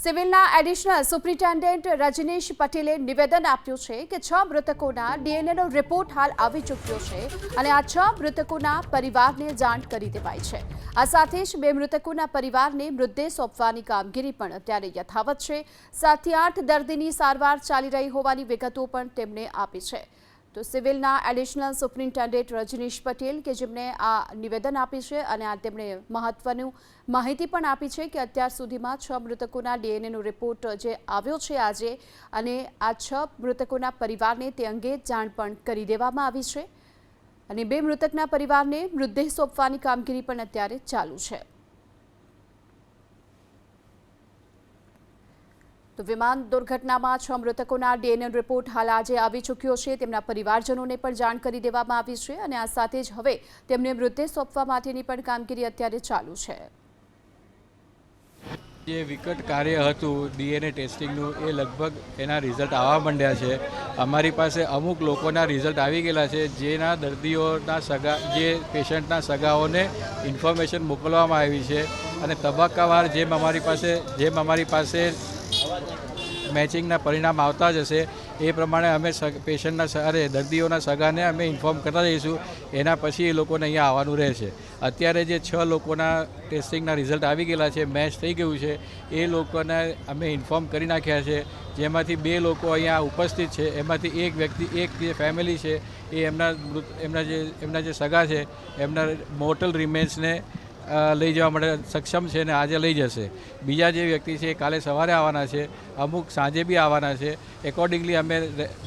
સિવિલના additional superintendent Rajnish પટેલે નિવેદન આપ્યું છે કે છ મૃતકોના ડીએનએનો રિપોર્ટ હાલ આવી ચૂક્યો છે અને આ છ મૃતકોના પરિવારને જાણ કરી દેવાઈ છે. આ સાથે જ બે મૃતકોના પરિવારને મૃતદેહ સોંપવાની કામગીરી પણ અત્યારે યથાવત છે. સાતથી આઠ દર્દીની સારવાર ચાલી રહી હોવાની વિગતો પણ તેમણે આપી છે. તો સિવિલના એડિશનલ સુપ્રિન્ટેન્ડન્ટ રજનીશ પટેલ કે જેમણે આ નિવેદન આપ્યું છે અને આ તેમણે મહત્વનું માહિતી પણ આપી છે કે અત્યાર સુધીમાં છ મૃતકોના ડીએનએનો રિપોર્ટ જે આવ્યો છે આજે અને આ છ મૃતકોના પરિવારને તે અંગે જાણ પણ કરી દેવામાં આવી છે. અને બે મૃતકના પરિવારને મૃતદેહ સોંપવાની કામગીરી પણ અત્યારે ચાલુ છે. તો વિમાન દુર્ઘટનામાં છ મૃતકોના ડીએનએ રિપોર્ટ હાલ આજે આવી ચૂક્યો છે. તેમના પરિવારજનોને પણ જાણ કરી દેવામાં આવી છે અને આ સાથે જ હવે તેમને મૃતદેહ સોંપવા માટેની પણ કામગીરી અત્યારે ચાલુ છે. જે વિકટ કાર્ય હતું ડીએનએ ટેસ્ટિંગનું, એ લગભગ એના રિઝલ્ટ આવવા માંડ્યા છે. અમારી પાસે અમુક લોકોના રિઝલ્ટ આવી ગયેલા છે, જેના દર્દીઓના સગા, જે પેશન્ટના સગાઓને ઇન્ફોર્મેશન મોકલવામાં આવી છે. અને તબક્કાવાર જેમ અમારી પાસે, જેમ અમારી પાસે મેચિંગના પરિણામ આવતા જ હશે. એ પ્રમાણે અમે પેશન્ટના અરે, દર્દીઓના સગાને અમે ઇન્ફોર્મ કરતા જઈશું એના પછી એ લોકોને અહીંયા આવવાનું રહેશે. અત્યારે જે છ લોકોના ટેસ્ટિંગના રિઝલ્ટ આવી ગયેલા છે, મેચ થઈ ગયું છે, એ લોકોને અમે ઇન્ફોર્મ કરી નાખ્યા છે. જેમાંથી બે લોકો અહીંયા ઉપસ્થિત છે, એમાંથી એક વ્યક્તિ, એક જે ફેમિલી છે, એ એમના એમના જે એમના જે સગા છે, એમના મોર્ટલ રિમેન્સને લઈ જવા માટે સક્ષમ છે અને આજે લઈ જશે. બીજા જે વ્યક્તિ છે એ કાલે સવારે આવવાના છે, અમુક સાંજે બી આવવાના છે. એકોર્ડિંગલી અમે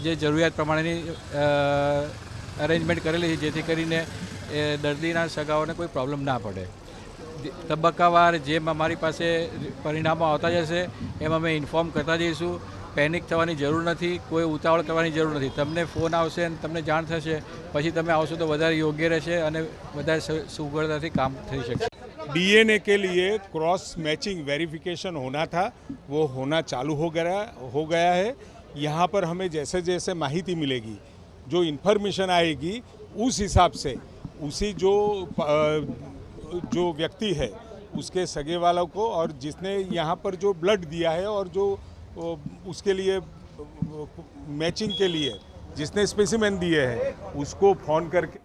જે જરૂરિયાત પ્રમાણેની અરેન્જમેન્ટ કરેલી છે, જેથી કરીને એ દર્દીના સગાઓને કોઈ પ્રોબ્લેમ ના પડે. તબક્કાવાર જેમ અમારી પાસે પરિણામો આવતા જશે, એમ અમે ઇન્ફોર્મ કરતા જઈશું. પેનિક થવાની જરૂર નથી, કોઈ ઉતાવળ કરવાની જરૂર નથી. તમને ફોન આવશે અને તમને જાણ થશે. પછી તમે આવશો તો વધારે યોગ્ય રહેશે અને વધારે સુગળતાથી કામ થઈ શકશે. डीएनए के लिए क्रॉस मैचिंग वेरिफिकेशन होना था, वो होना चालू हो गया हो गया है। यहाँ पर हमें जैसे जैसे माहिती मिलेगी, जो इन्फॉर्मेशन आएगी, उस हिसाब से, उसी जो जो व्यक्ति है, उसके सगे वालों को और जिसने यहाँ पर जो ब्लड दिया है और जो उसके लिए मैचिंग के लिए, जिसने स्पेसिमेन दिए हैं, उसको फ़ोन करके